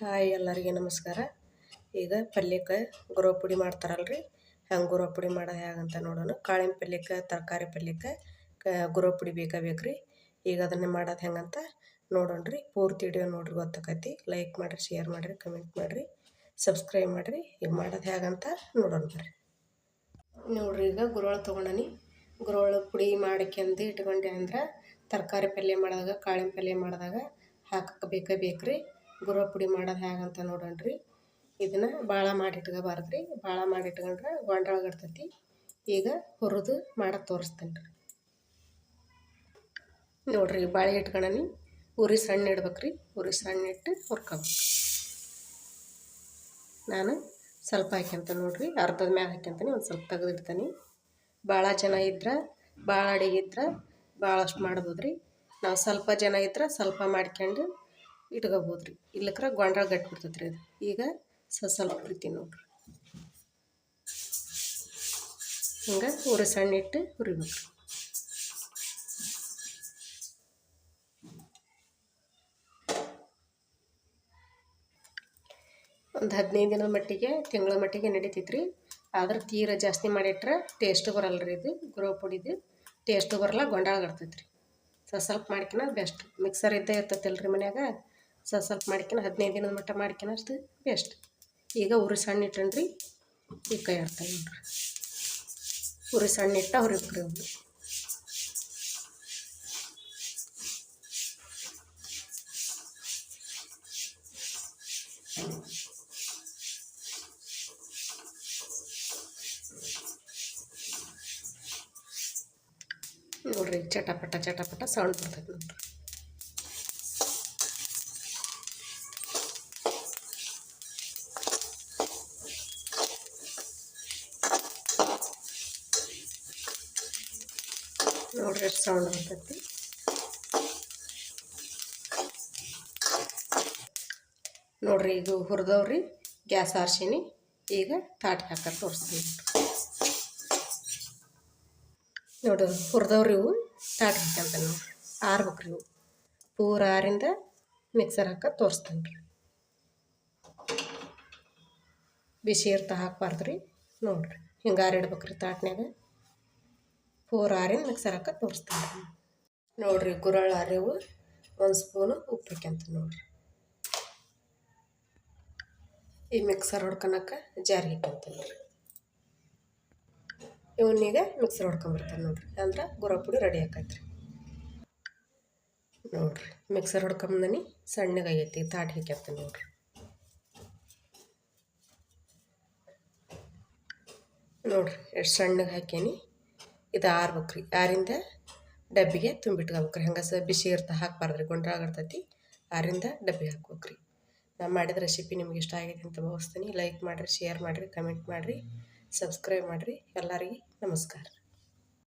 Hi ಎಲ್ಲರಿಗೆ ನಮಸ್ಕಾರ. ಈಗ ಪಲ್ಯಕ್ಕೆ ಗುರೋ ಪುಡಿ ಮಾಡ್ತಾರಲ್ರಿ. ಹಂಗೆ ಗುರೋ ಪುಡಿ ಮಾಡೋದು ಹೇಗಂತ ನೋಡೋಣ. ಕಾಳಿನ ಪಲ್ಯಕ್ಕೆ, ತರಕಾರಿ ಪಲ್ಯಕ್ಕೆ ಗುರುವ ಗುರೋ ಪುಡಿ ಬೇಕೇ ರೀ ಈಗ ಅದನ್ನು ಮಾಡೋದು ಹೆಂಗಂತ ನೋಡೋಣ್ರಿ. ಪೂರ್ತಿ ವಿಡಿಯೋ ನೋಡ್ರಿ ಗೊತ್ತಾಕೈತಿ. ಲೈಕ್ ಮಾಡಿರಿ, ಶೇರ್ ಮಾಡಿರಿ, ಕಮೆಂಟ್ ಮಾಡಿರಿ, ಸಬ್ಸ್ಕ್ರೈಬ್ ಮಾಡಿರಿ. ಈಗ ಮಾಡೋದು ಹೇಗಂತ ನೋಡೋಣ ಬರ್ರಿ. ನೋಡ್ರಿ, ಈಗ ಗುರುವಳ ತೊಗೊಂಡಿ ಗುರುವಳ ಪುಡಿ ಮಾಡ್ಕೊಂಡು ಇಟ್ಕೊಂಡೆ ಅಂದ್ರೆ ತರಕಾರಿ ಪಲ್ಯ ಮಾಡಿದಾಗ ಕಾಳಿನ ಪಲ್ಯ ಮಾಡಿದಾಗ ಹಾಕಕ್ಕೆ ಬೇಕೇ ಬೇಕ್ರಿ. ಗುರೋ ಪುಡಿ ಮಾಡೋದು ಹೇಗಂತ ನೋಡೋಣ್ರಿ. ಇದನ್ನು ಭಾಳ ಮಾಡಿ ಇಟ್ಕೋಬಾರ್ದು ರೀ ಭಾಳ ಮಾಡಿ ಇಟ್ಕೊಂಡ್ರೆ ಈಗ ಹುರಿದು ಮಾಡೋದು ತೋರಿಸ್ತೇನೆ ರೀ ನೋಡಿರಿ ಬಾಳೆ ಇಟ್ಕೊಳನಿ ಉರಿ ಸಣ್ಣ ಇಡ್ಬೇಕು ರೀ ಉರಿ ಸಣ್ಣ ಇಟ್ಟು ಹುರ್ಕೋಬೇಕು. ನಾನು ಸ್ವಲ್ಪ ಹಾಕ್ಯಂತ ನೋಡಿರಿ. ಅರ್ಧದ ಮ್ಯಾಗ ಹಾಕ್ಯಂತೀನಿ ಒಂದು ಸ್ವಲ್ಪ ತೆಗೆದಿಡ್ತೀನಿ. ಭಾಳ ಜನ ಇದ್ರೆ ಭಾಳ ಅಡಿಗೆ ಇದ್ರೆ ಭಾಳಷ್ಟು ಮಾಡ್ಬೋದು ರೀ ನಾವು ಸ್ವಲ್ಪ ಜನ ಇದ್ರೆ ಸ್ವಲ್ಪ ಮಾಡ್ಕೊಂಡು ಇಟ್ಕೋಬೋದು ರೀ ಇಲ್ಲಕ್ರ ಗೊಂಡ್ರ ಗಟ್ಬಿಡ್ತೈತೆ ರೀ ಅದು. ಈಗ ಸ್ವಲ್ಪ ಹುರಿತೀನಿ ನೋಡ್ರಿ. ಹಂಗೆ ಉರಿ ಸಣ್ಣ ಇಟ್ಟು ಹುರಿಬೇಕು ಒಂದು ಹದಿನೈದು ದಿನದ ಮಟ್ಟಿಗೆ, ತಿಂಗಳ ಮಟ್ಟಿಗೆ ನಡೀತೈತೆ ರೀ ಆದ್ರೆ ತೀರ ಜಾಸ್ತಿ ಮಾಡಿಟ್ರೆ ಟೇಸ್ಟು ಬರಲ್ಲ ರೀ ಇದು ಗುರೋ ಪುಡಿದು. ಟೇಸ್ಟು ಬರಲ್ಲ ಗೊಂಡಾಳ ರೀ ಸ್ವಲ್ಪ ಸ್ವಲ್ಪ ಮಾಡ್ಕಿನ ಬೆಸ್ಟ್ ಮಿಕ್ಸರ್ ಇದ್ದೇ ಇರ್ತೈತಲ್ಲ ರೀ ಮನ್ಯಾಗ. ಸ್ವಲ್ಪ ಸ್ವಲ್ಪ ಮಾಡ್ಕೊಂಡು ಹದಿನೈದು ದಿನದ ಮಟ್ಟ ಮಾಡ್ಕೊಂಡು ಅಷ್ಟು. ಬೆಸ್ಟ್ ಈಗ ಉರಿ ಸಣ್ಣ ಇಟ್ಟನ್ರಿ ಈ ಕೈ ಆಡ್ತಾವೆ ನೋಡ್ರಿ. ಉರಿ ಸಣ್ಣ ಇಟ್ಟ ಹುರಿಬ್ರಿ ಅವ್ನು ನೋಡ್ರಿ ಚಟಪಟ ಚಟಪಟ ಸೌಂಡ್ ಬರ್ತೈತೆ ನೋಡ್ರಿ. ನೋಡ್ರಿ ಎಷ್ಟು ಸೌಂಡ್ ಬರ್ತೈತಿ. ನೋಡ್ರಿ ಇದು ಹುರಿದವ್ರಿ, ಗ್ಯಾಸ್ ಆರ್ಸಿನಿ, ಈಗ ತಾಟಿ ಹಾಕ ತೋರಿಸ್ತೀನಿ. ನೋಡ್ರಿ ಹುರಿದವ್ರಿ ಇವು, ತಾಟಿ ಹಾಕಂತ ನೋಡ್ರಿ. ಆರ್ಬೇಕ್ರಿ ಇವು. ಪೂರ ಆರಿಂದ ಮಿಕ್ಸರ್ ಹಾಕ ತೋರಿಸ್ತೀನಿ ರೀ. ಬಿಸಿ ಇರ್ತಾ ಹಾಕ್ಬಾರ್ದು ರೀ ನೋಡ್ರಿ ಹಿಂಗೆ ಆರಿಡ್ಬೇಕ್ರಿ ಫೋರ್ ಆರಿನ ಮಿಕ್ಸರ್ ಹಾಕ ತೋರಿಸ್ತೀನಿ. ನೋಡಿರಿ ಗುರಳ ಅರಿವು, ಒಂದು ಸ್ಪೂನು ಉಪ್ಪು ಹಾಕ್ಯಂತ ನೋಡಿರಿ. ಈ ಮಿಕ್ಸರ್ ಹೊಡ್ಕೊಳಕ್ಕೆ ಜಾರಿ ಹಾಕ್ಯಂತೀನಿ ನೋಡ್ರಿ. ಇವನ್ನೀಗ ಮಿಕ್ಸರ್ ಹೊಡ್ಕೊಂಬರ್ತಾನೆ ನೋಡಿರಿ ಅಂದ್ರೆ ಗುರ ಪುಡಿ ರೆಡಿ ಆಕೈತ್ರಿ. ನೋಡಿರಿ, ಮಿಕ್ಸರ್ ಹೊಡ್ಕೊಂಬಂದನಿ ಸಣ್ಣಗಾಗೈತಿ ತಾಟ್ ಹಾಕ್ಯಂತೀನಿ ನೋಡಿರಿ. ನೋಡಿರಿ, ಎಷ್ಟು ಸಣ್ಣಗೆ ಹಾಕೀನಿ ಇದು ಆರ್ಬೇಕು ರೀ ಆರಿಂದ ಡಬ್ಬಿಗೆ ತುಂಬಿಟ್ಕೋಬೇಕು ರೀ ಹಂಗೆ ಸ ಬಿಸಿ ಇರ್ತಾ ಹಾಕ್ಬಾರ್ದು ರೀ ಗುಂಡ್ರಾಗಿರ್ತೈತಿ ಆರಿಂದ ಡಬ್ಬಿಗೆ ಹಾಕ್ಬೇಕು ರೀ ನಾನು ಮಾಡಿದ ರೆಸಿಪಿ ನಿಮ್ಗೆ ಇಷ್ಟ ಆಗಿದೆ ಅಂತ ಭಾವಿಸ್ತೀನಿ. ಲೈಕ್ ಮಾಡಿರಿ ಶೇರ್ ಮಾಡಿರಿ ಕಮೆಂಟ್ ಮಾಡಿರಿ ಸಬ್ಸ್ಕ್ರೈಬ್ ಮಾಡಿರಿ. ಎಲ್ಲರಿಗೆ ನಮಸ್ಕಾರ.